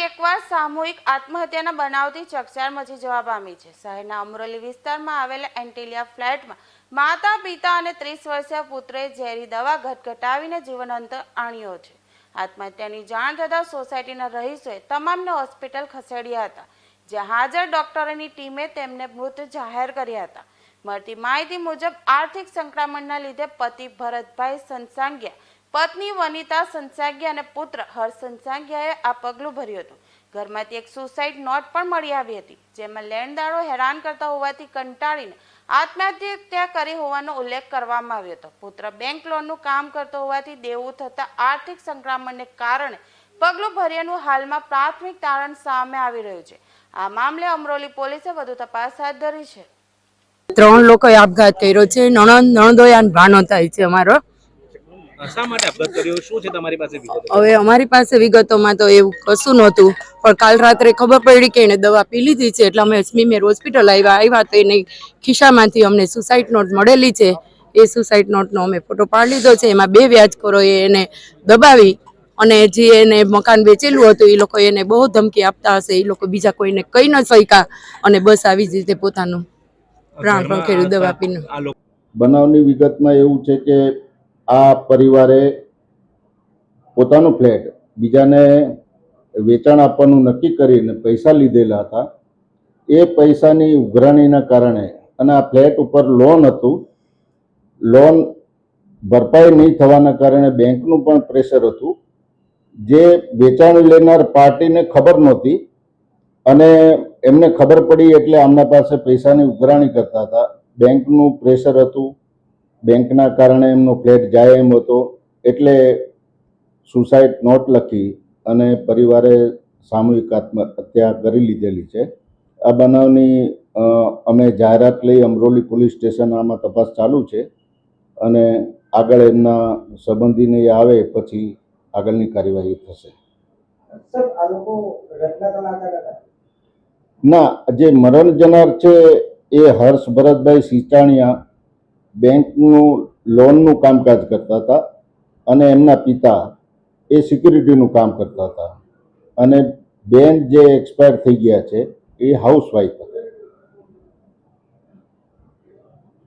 ફરી એકવાર સામૂહિક આત્મહત્યાના બનાવથી ચકચાર મચી જવા પામી છે. શહેરના અમરોલી વિસ્તારમાં આવેલા એન્ટિલિયા ફ્લેટમાં માતા, પિતા અને ત્રીસ વર્ષીય પુત્રએ ઝેરી દવા ઘટઘટાવીને જીવન અંત આણ્યો છે. આત્મહત્યાની જાણ થતાં સોસાયટીના રહીશોએ તમામને હોસ્પિટલ ખસેડ્યા હતા, જ્યાં હાજર ડોક્ટરોની ટીમે તેમને મૃત જાહેર કર્યા હતા. મળતી માહિતી મુજબ, આર્થિક સંક્રમણના લીધે પતિ ભરતભાઈ સંસાંગિયા પત્ની વનિતા સંસાગ્યા અને પુત્ર હર્ષ સંસાગ્યાએ આ પગલું ભર્યું હતું. ઘરમાંથી એક સુસાઇડ નોટ પણ મળી આવી હતી, જેમાં લેણદારો હેરાન કરતા હોવાથી કંટાળીને આત્મહત્યા કરી હોવાનો ઉલ્લેખ કરવામાં આવ્યો હતો. પુત્ર બેંક લોનનું કામ કરતો હોવાથી દેવું થતા આર્થિક સંક્રમણને કારણે પગલું ભર્યાનું હાલમાં પ્રાથમિક તારણ સામે આવી રહ્યું છે. આ મામલે અમરોલી પોલીસે વધુ તપાસ હાથ ધરી છે. ત્રણ લોકોએ આપઘાત કર્યો છે. નણંદ નણદોયાન ભાનો થાય છે અમારો. શા માટે આપઘાત કર્યો? શું છે તમારી પાસે વિગતો? હવે અમારી પાસે વિગતોમાં તો એવું કશું નહોતું પણ કાલ રાત્રે ખબર પડી કે એને દવા પી લીધી છે એટલે અમે સ્મીમેર હોસ્પિટલ આવ્યા આવ્યા તો એને ખિસ્સામાંથી અમને સુસાઇડ નોટ મળેલી છે. એ સુસાઇડ નોટનો અમે ફોટો પાડી લીધો છે એમાં બે વ્યાજખોરોએ એને દબાવી અને જે એને મકાન વેચેલું હતું એ લોકો એને બહુ ધમકી આપતા હશે એ લોકો બીજા કોઈને કહી ન શક્યા અને બસ આવી જ રીતે પોતાનું પ્રાણ પંખેડ્યું દવા પીને. બનાવની વિગતમાં એવું છે કે આ પરિવારે પોતાનો ફ્લેટ બીજાને વેચાણ આપવાનું નક્કી કરીને પૈસા લીધેલા હતા. એ પૈસાની ઉઘરાણીના કારણે અને આ ફ્લેટ ઉપર લોન હતું. લોન ભરપાઈ નહીં થવાના કારણે બેંકનું પણ પ્રેશર હતું. જે વેચાણ લેનાર પાર્ટીને ખબર નહોતી અને એમને ખબર પડી એટલે આમના પાસે પૈસાની ઉઘરાણી કરતા હતા. બેંકનું પ્રેશર હતું. બેંકના કારણે એમનો ફ્લેટ જાય એમ હતો એટલે સુસાઇડ નોટ લખી અને પરિવારે સામૂહિક આત્મહત્યા કરી લીધેલી છે. આ બનાવની અમે જાહેરાત લઈ અમરોલી પોલીસ સ્ટેશન આમાં તપાસ ચાલુ છે અને આગળ એમના સંબંધીને આવે પછી આગળની કાર્યવાહી થશે. ના જે મરણ જનાર છે એ હર્ષ ભરતભાઈ સિંચાણિયા બેંકનું લોનનું કામકાજ કરતા હતા અને એમના પિતા એ સિક્યુરિટીનું કામ કરતા હતા. અને બેન જે એક્સપાયર થઈ ગયા છે એ હાઉસવાઈફ હતા.